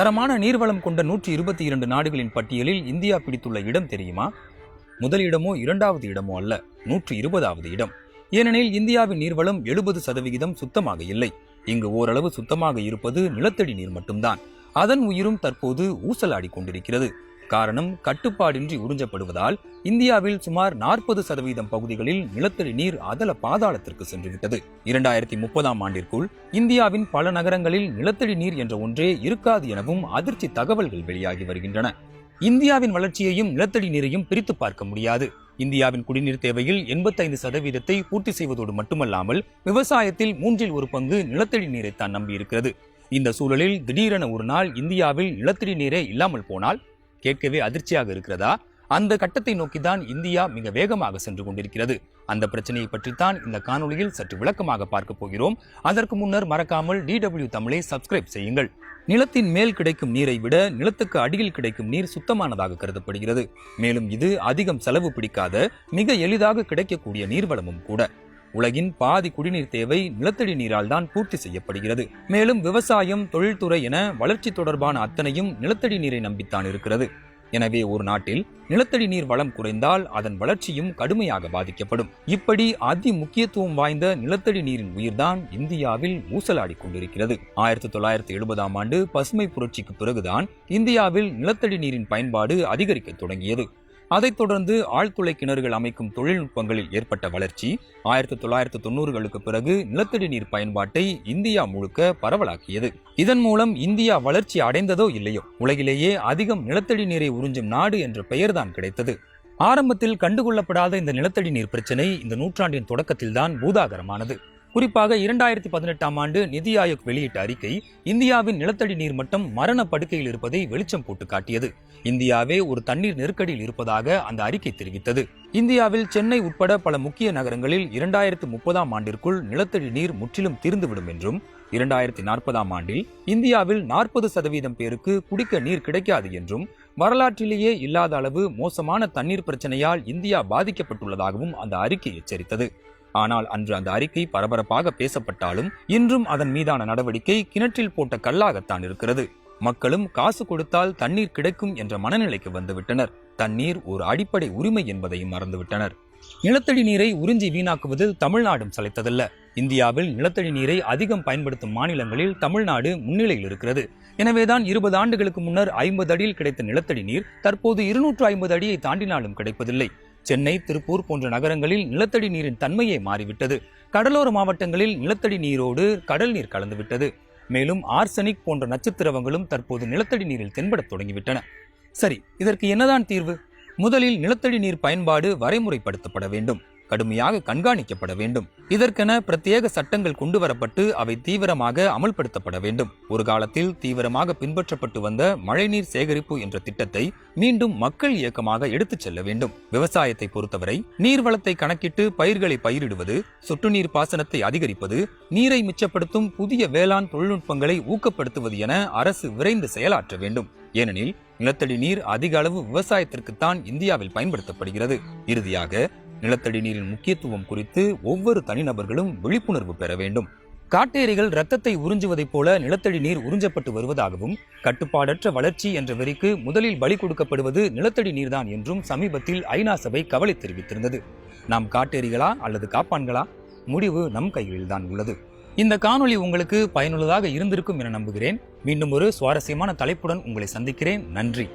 தரமான நீர்வளம் கொண்ட நூற்றி இருபத்தி இரண்டு நாடுகளின் பட்டியலில் இந்தியா பிடித்துள்ள இடம் தெரியுமா? முதலிடமோ இரண்டாவது இடமோ அல்ல நூற்றி இருபதாவது இடம். ஏனெனில் இந்தியாவின் நீர்வளம் எழுபது சதவிகிதம் சுத்தமாக இல்லை. இங்கு ஓரளவு சுத்தமாக இருப்பது நிலத்தடி நீர் மட்டும்தான். அதன் உயிரும் தற்போது ஊசலாடி கொண்டிருக்கிறது. காரணம் கட்டுப்பாடின்றி உறிஞ்சப்படுவதால் இந்தியாவில் சுமார் நாற்பது சதவீதம் பகுதிகளில் நிலத்தடி நீர் அதல பாதாளத்திற்கு சென்றுவிட்டது. இரண்டாயிரத்தி முப்பதாம் ஆண்டிற்குள் இந்தியாவின் பல நகரங்களில் நிலத்தடி நீர் என்ற ஒன்றே இருக்காது எனவும் அதிர்ச்சி தகவல்கள் வெளியாகி வருகின்றன. இந்தியாவின் வளர்ச்சியையும் நிலத்தடி நீரையும் பிரித்து பார்க்க முடியாது. இந்தியாவின் குடிநீர் தேவையில் எண்பத்தைந்து சதவீதத்தை பூர்த்தி செய்வதோடு மட்டுமல்லாமல் விவசாயத்தில் மூன்றில் ஒரு பங்கு நிலத்தடி நீரைத்தான் நம்பியிருக்கிறது. இந்த சூழலில் திடீரென ஒரு நாள் இந்தியாவில் நிலத்தடி நீரே இல்லாமல் போனால் கேட்கவே அதிர்ச்சியாக இருக்கிறதா? அந்த கட்டத்தை நோக்கிதான் இந்தியா மிக வேகமாக சென்று கொண்டிருக்கிறது. அந்த பிரச்சனையை பற்றித்தான் இந்த காணொளியில் சற்று விளக்கமாக பார்க்க போகிறோம். அதற்கு முன்னர் மறக்காமல் டிடபிள்யூ தமிழை சப்ஸ்கிரைப் செய்யுங்கள். நிலத்தின் மேல் கிடைக்கும் நீரை விட நிலத்துக்கு அடியில் கிடைக்கும் நீர் சுத்தமானதாக கருதப்படுகிறது. மேலும் இது அதிகம் செலவு பிடிக்காத மிக எளிதாக கிடைக்கக்கூடிய நீர்வளமும் கூட. உலகின் பாதி குடிநீர் தேவை நிலத்தடி நீரால் தான் பூர்த்தி செய்யப்படுகிறது. மேலும் விவசாயம் தொழில்துறை என வளர்ச்சி தொடர்பான அத்தனையும் நிலத்தடி நீரை நம்பித்தான் இருக்கிறது. எனவே ஒரு நாட்டில் நிலத்தடி நீர் வளம் குறைந்தால் அதன் வளர்ச்சியும் கடுமையாக பாதிக்கப்படும். இப்படி அதி முக்கியத்துவம் வாய்ந்த நிலத்தடி நீரின் உயிர்தான் இந்தியாவில் ஊசலாடி கொண்டிருக்கிறது. ஆயிரத்தி தொள்ளாயிரத்தி எழுபதாம் ஆண்டு பசுமை புரட்சிக்கு பிறகுதான் இந்தியாவில் நிலத்தடி நீரின் பயன்பாடு அதிகரிக்க தொடங்கியது. அதைத் தொடர்ந்து ஆழ்துளை கிணறுகள் அமைக்கும் தொழில்நுட்பங்களில் ஏற்பட்ட வளர்ச்சி ஆயிரத்தி தொள்ளாயிரத்து தொண்ணூறுகளுக்கு பிறகு நிலத்தடி நீர் பயன்பாட்டை இந்தியா முழுக்க பரவலாக்கியது. இதன் மூலம் இந்தியா வளர்ச்சி அடைந்ததோ இல்லையோ உலகிலேயே அதிகம் நிலத்தடி நீரை உறிஞ்சும் நாடு என்ற பெயர்தான் கிடைத்தது. ஆரம்பத்தில் கண்டுகொள்ளப்படாத இந்த நிலத்தடி நீர் பிரச்சினை இந்த நூற்றாண்டின் தொடக்கத்தில்தான் பூதாகரமானது. குறிப்பாக இரண்டாயிரத்தி பதினெட்டாம் ஆண்டு நிதி ஆயோக் வெளியிட்ட அறிக்கை இந்தியாவின் நிலத்தடி நீர் மட்டம் மரண படுக்கையில் இருப்பதை வெளிச்சம் போட்டு காட்டியது. இந்தியாவே ஒரு தண்ணீர் நெருக்கடியில் இருப்பதாக அந்த அறிக்கை தெரிவித்தது. இந்தியாவில் சென்னை உட்பட பல முக்கிய நகரங்களில் இரண்டாயிரத்து முப்பதாம் ஆண்டிற்குள் நிலத்தடி நீர் முற்றிலும் தீர்ந்துவிடும் என்றும் இரண்டாயிரத்தி நாற்பதாம் ஆண்டில் இந்தியாவில் நாற்பது சதவீதம் பேருக்கு குடிக்க நீர் கிடைக்காது என்றும் வரலாற்றிலேயே இல்லாத அளவு மோசமான தண்ணீர் பிரச்சனையால் இந்தியா பாதிக்கப்பட்டுள்ளதாகவும் அந்த அறிக்கை எச்சரித்தது. ஆனால் அன்று அந்த அறிக்கை பரபரப்பாக பேசப்பட்டாலும் இன்றும் அதன் மீதான நடவடிக்கை கிணற்றில் போட்ட கல்லாகத்தான் இருக்கிறது. மக்களும் காசு கொடுத்தால் தண்ணீர் கிடைக்கும் என்ற மனநிலைக்கு வந்துவிட்டனர். தண்ணீர் ஒரு அடிப்படை உரிமை என்பதையும் மறந்துவிட்டனர். நிலத்தடி நீரை உறிஞ்சி வீணாக்குவதில் தமிழ்நாடும் சளைத்ததல்ல. இந்தியாவில் நிலத்தடி நீரை அதிகம் பயன்படுத்தும் மாநிலங்களில் தமிழ்நாடு முன்னிலையில் இருக்கிறது. எனவேதான் இருபது ஆண்டுகளுக்கு முன்னர் ஐம்பது அடியில் கிடைத்த நிலத்தடி நீர் தற்போது இருநூற்று ஐம்பது அடியை தாண்டினாலும் கிடைப்பதில்லை. சென்னை திருப்பூர் போன்ற நகரங்களில் நிலத்தடி நீரின் தன்மையே மாறிவிட்டது. கடலோர மாவட்டங்களில் நிலத்தடி நீரோடு கடல் நீர் கலந்துவிட்டது. மேலும் ஆர்சனிக் போன்ற நச்சுத்திரவங்களும் தற்போது நிலத்தடி நீரில் தென்படத் தொடங்கிவிட்டன. சரி இதற்கு என்னதான் தீர்வு? முதலில் நிலத்தடி நீர் பயன்பாடு வரைமுறைப்படுத்தப்பட வேண்டும். கடுமையாக கண்காணிக்கப்பட வேண்டும். இதற்கென பிரத்யேக சட்டங்கள் கொண்டு வரப்பட்டு அவை தீவிரமாக அமல்படுத்தப்பட வேண்டும். ஒரு காலத்தில் தீவிரமாக பின்பற்றப்பட்டு வந்த மழைநீர் சேகரிப்பு என்ற திட்டத்தை மீண்டும் மக்கள் இயக்கமாக எடுத்துச் செல்ல வேண்டும். விவசாயத்தை பொறுத்தவரை நீர்வளத்தை கணக்கிட்டு பயிர்களை பயிரிடுவது சொட்டு நீர் பாசனத்தை அதிகரிப்பது நீரை மிச்சப்படுத்தும் புதிய வேளாண் தொழில்நுட்பங்களை ஊக்கப்படுத்துவது என அரசு விரைந்து செயலாற்ற வேண்டும். ஏனெனில் நிலத்தடி நீர் அதிக அளவு விவசாயத்திற்குத்தான் இந்தியாவில் பயன்படுத்தப்படுகிறது. இறுதியாக நிலத்தடி நீரின் முக்கியத்துவம் குறித்து ஒவ்வொரு தனிநபர்களும் விழிப்புணர்வு பெற வேண்டும். காட்டேரிகள் ரத்தத்தை உறிஞ்சுவதைப் போல நிலத்தடி நீர் உறிஞ்சப்பட்டு வருவதாகவும் கட்டுப்பாடற்ற வளர்ச்சி என்ற வெறிக்கு முதலில் பலி கொடுக்கப்படுவது நிலத்தடி நீர்தான் என்றும் சமீபத்தில் ஐநா சபை கவலை தெரிவித்திருந்தது. நாம் காட்டேரிகளா அல்லது காப்பான்களா? முடிவு நம் கையில்தான் உள்ளது. இந்த காணொளி உங்களுக்கு பயனுள்ளதாக இருந்திருக்கும் என நம்புகிறேன். மீண்டும் ஒரு சுவாரஸ்யமான தலைப்புடன் உங்களை சந்திக்கிறேன். நன்றி.